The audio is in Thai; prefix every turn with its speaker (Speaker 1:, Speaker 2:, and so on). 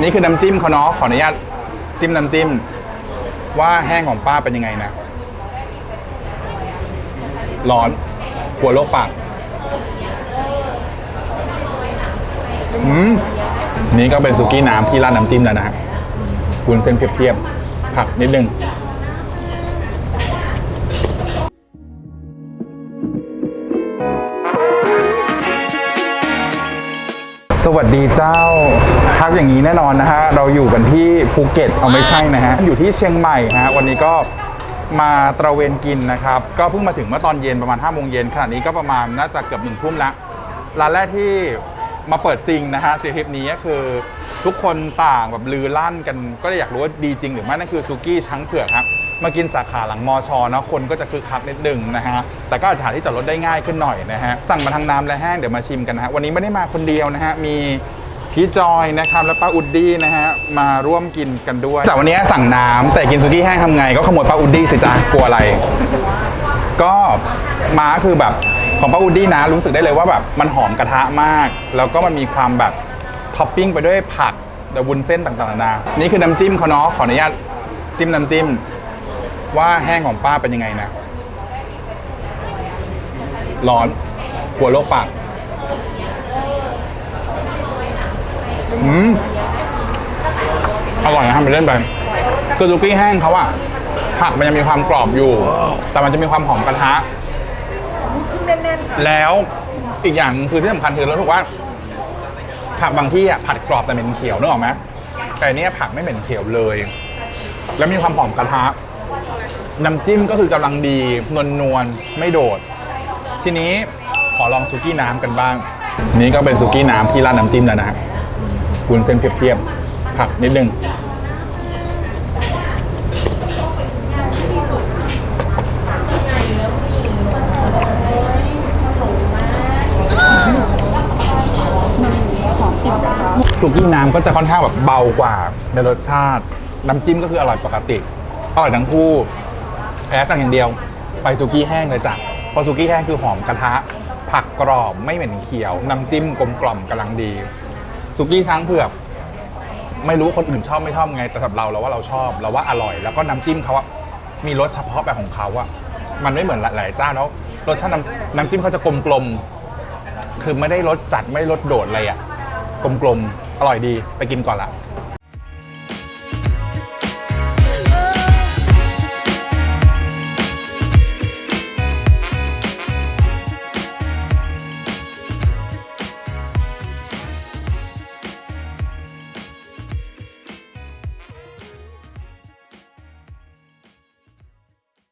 Speaker 1: นี่คือน้ำจิ้มเขาเนาะขออนุญาตจิ้มน้ำจิ้ม ว่าแห้งของป้าเป็นยังไงนะร้อนกลัวโรคปากอืมนี่ก็เป็นสุกี้น้ำที่ราดน้ำจิ้มแล้วนะฮะวุ้นเส้นเพียบๆผักนิดนึง สวัสดีเจ้า ทักอย่างนี้แน่นอนนะฮะ เราอยู่กันที่ภูเก็ต เอาไม่ใช่นะฮะ อยู่ที่เชียงใหม่ฮะ วันนี้ก็มาตระเวนกินนะครับ ก็เพิ่งมาถึงเมื่อตอนเย็นประมาณ5้าโมงเย็นขณะนี้ก็ประมาณน่าจะเกือบหนึ่งทุ่มแล้วร้านแรกที่มาเปิดซิงนะฮะซีทริปนี้ก็คือทุกคนต่างแบบลือลั่นกันก็เลยอยากรู้ว่าดีจริงหรือไม่นั่นคือซูกี้ช้างเผือกครับ มากินสาขาหลังมอชอเนาะคนก็จะคึกคักนิดหนึ่งนะฮะแต่ก็อาจจะหาที่จอดรถได้ง่ายขึ้นหน่อยนะฮะสั่งมาทางน้ำและแห้งเดี๋ยวมาชิมกันนะฮะวันนี้ไม่ได้มาคนเดียวนะฮะมีพี่จอยนะครับและป้าอุดดี้นะฮะมาร่วมกินกันด้วยจากวันนี้สั่งน้ำแต่กินซูกี้แห้งทำไงก็ขโมยป้าอุดดี้สิจ้ากลัวอะไร ก็มาคือแบบของป้าอุดดี้นะรู้สึกได้เลยว่าแบบมันหอมกระทะมาก แล้วก็มันมีความแบบท็อปปิ้งไปด้วยผักแต่วุ้นเส้นต่างๆนานานี่คือน้ำจิ้มเขาเนาะขออนุญาตจิ้มน้ำจิ้ม ว่าแห้งของป้าเป็นยังไงนะร้อนกลัวโรคปากอืมอร่อยนะทำไปเล่นไปคือซุกี้แห้งเขาอะผักมันยังมีความกรอบอยู่ แต่มันจะมีความหอมกระทะ
Speaker 2: แน่นๆค่ะ
Speaker 1: แล้วอีกอย่างหนึ่งคือที่สำคัญคือเราถูกว่า ผักบางที่อะผัดกรอบแต่เหม็นเขียวนึกออกไหมแต่อันเนี้ยผักไม่เหม็นเขียวเลย แล้วมีความหอมกระทะ น้ำจิ้มก็คือกำลังดีนวลนวลไม่โดด ทีนี้ขอลองซุกี้น้ำกันบ้าง นี่ก็เป็นซุกี้น้ำที่ราดน้ำจิ้มแล้วนะฮะวุ้นเส้นเพียบๆ ผักนิดนึงสุกี้น้ำก็จะค่อนข้างแบบเบากว่าในรสชาติ น้ำจิ้มก็คืออร่อยปกติ อร่อยทั้งคู่ แพ้สั่งอย่างเดียว ไปสุกี้แห้งเลยจ้ะเพราะสุกี้แห้งคือหอมกระทะ ผักกรอบไม่เหม็นเขียว น้ำจิ้มกลมกล่อมกำลังดี สุกี้ช้างเผือกไม่รู้คนอื่นชอบไม่ชอบไง แต่สำหรับเราเราว่าเราชอบเราว่าอร่อย แล้วก็น้ำจิ้มเขาอะมีรสเฉพาะแบบของเขาอะมันไม่เหมือนหลายๆเจ้าแล้วรสชาติน้ำน้ำจิ้มเขาจะกลมกลมคือไม่ได้รสจัดไม่ได้รสโดดอะไรอะกลมๆอร่อยดีไปกินก่อนละ